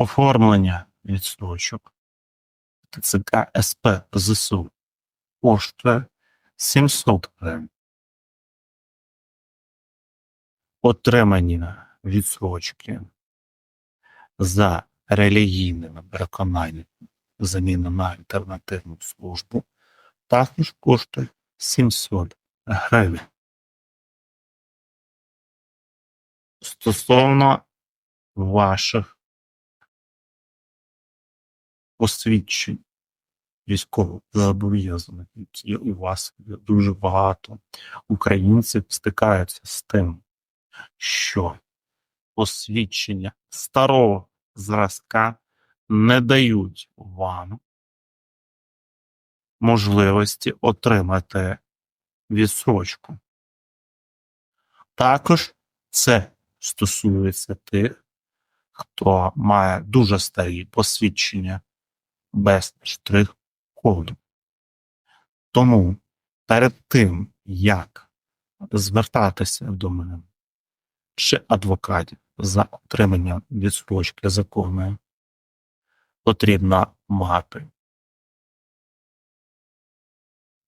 Оформлення відстрочок ТЦК СП ЗСУ коштує 700 гривень. Отримані відсрочки за релігійними переконаннями заміна на альтернативну службу також коштує 700 гривень. Стосовно ваших посвідчень військових зобов'язаних, які у вас дуже багато українців стикаються з тим, що посвідчення старого зразка не дають вам можливості отримати відсрочку. Також це стосується тих, хто має дуже старі посвідчення без штрих-коду. Тому перед тим, як звертатися до мене чи адвокатів за отримання відсрочки законної, потрібно мати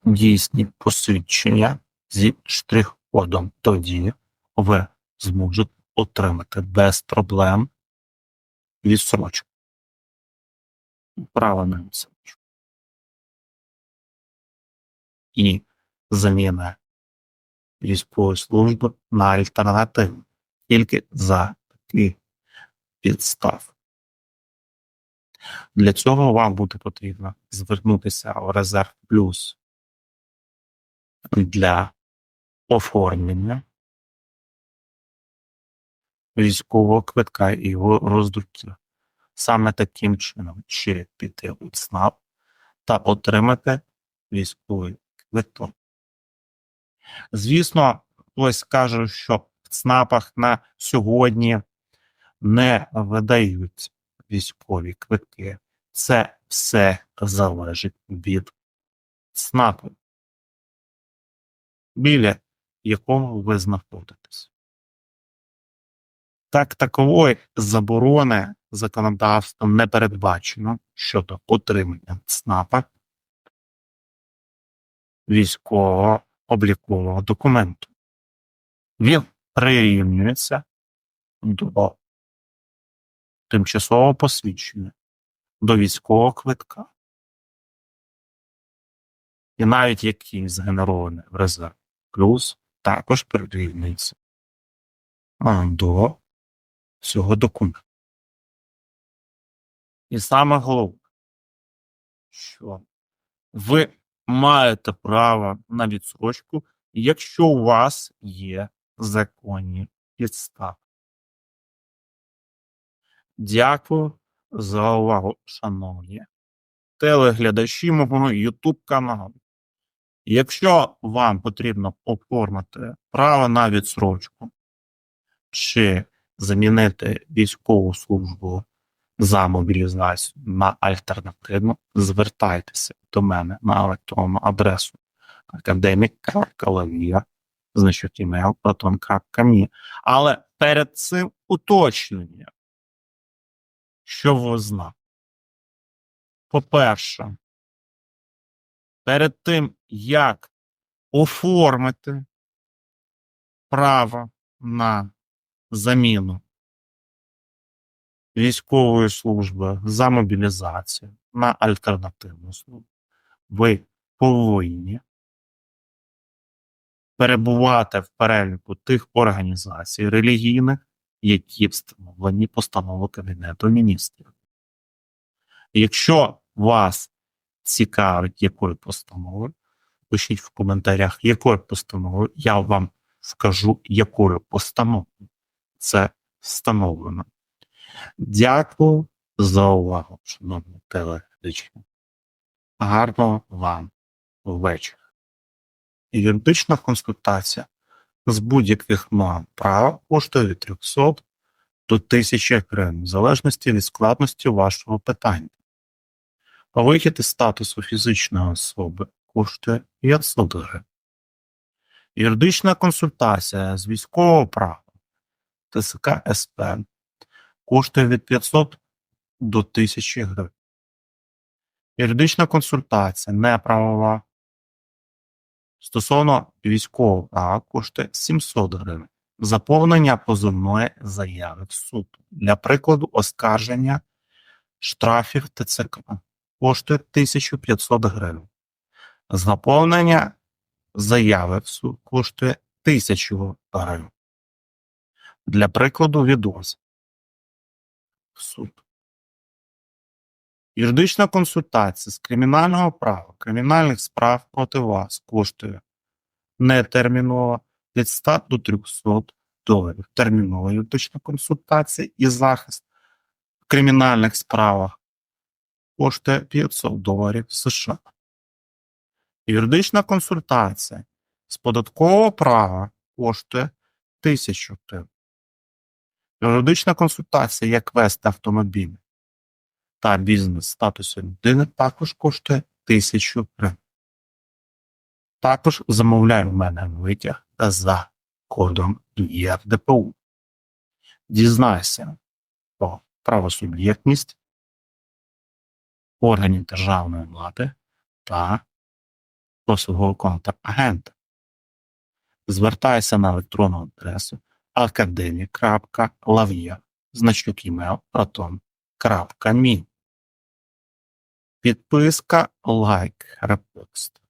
дійсні посвідчення зі штрих-кодом. Тоді ви зможете отримати без проблем відсрочку. Право на відсрочку. І заміна військової служби на альтернативу тільки за таких підстав. Для цього вам буде потрібно звернутися в резерв плюс для оформлення військового квитка і його роздруття. Саме таким чином чи піти у ЦНАП та отримати військовий квиток. Звісно, хтось каже, що в ЦНАПах на сьогодні не видають військові квитки. Це все залежить від ЦНАПу, біля якого ви знаходитесь. Так такової заборони законодавством не передбачено щодо отримання ЦНАПа військового облікового документу. Він прирівнюється до тимчасового посвідчення, до військового квитка. І навіть який згенерований в резерв плюс також прирівнюється до цього документу. І саме головне, що ви маєте право на відсрочку, якщо у вас є законні підстави. Дякую за увагу, шановні телеглядачі мого YouTube каналу. Якщо вам потрібно оформити право на відсрочку чи замінити військову службу за мобілізацію на альтернативну, звертайтеся до мене на електронну адресу академік.калавія, значить proton.me. Але перед цим уточнення, що знали. По-перше, перед тим, як оформити право на заміну військової служби за мобілізацію на альтернативну службу, ви повинні перебувати в переліку тих організацій релігійних, які встановлені постановою Кабінету міністрів. Якщо вас цікавить, якою постановою, пишіть в коментарях, якою постановою, я вам скажу, якою постановою це встановлено. Дякую за увагу, шановні телеглядачі. Гарного вам вечора. Юридична консультація з будь-яких норм права коштує від 300 до 1000 гривень, в залежності від складності вашого питання. Вихід із статусу фізичної особи коштує 500 гривень. Юридична консультація з військового права ТСК СП коштує від 500 до 1000 гривень. Юридична консультація неправова стосовно військового коштує 700 гривень. Заповнення позовної заяви в суд. Для прикладу, оскарження штрафів ТЦК коштує 1500 гривень. Заповнення заяви в суд коштує 1000 гривень. Для прикладу, відоз в суд. Юридична консультація з кримінального права, кримінальних справ проти вас коштує нетерміново від 100 до 300 доларів. Термінова юридична консультація і захист в кримінальних справах коштує 500 доларів США. Юридична консультація з податкового права коштує 1000 гривень. Юридична консультація, як вести автомобіль та бізнес статусу людини також коштує 1000 гривень. Також замовляй в мене витяг за кодом ЄРДПУ. Дізнайся про правосуб'єктність органів державної влади та про свого контрагента. Звертайся на електронну адресу академік.лав'я значок email proton.me Підписка, лайк, репост.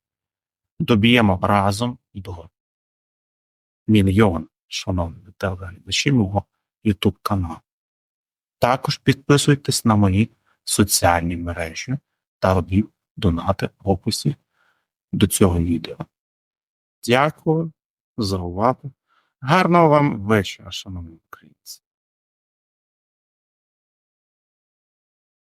Доб'ємо разом до мільйон, шановні телеглядачі мого YouTube каналу. Також підписуйтесь на мої соціальні мережі та робіть донати в описі до цього відео. Дякую за увагу. Гарного вам вечора, шановні українці.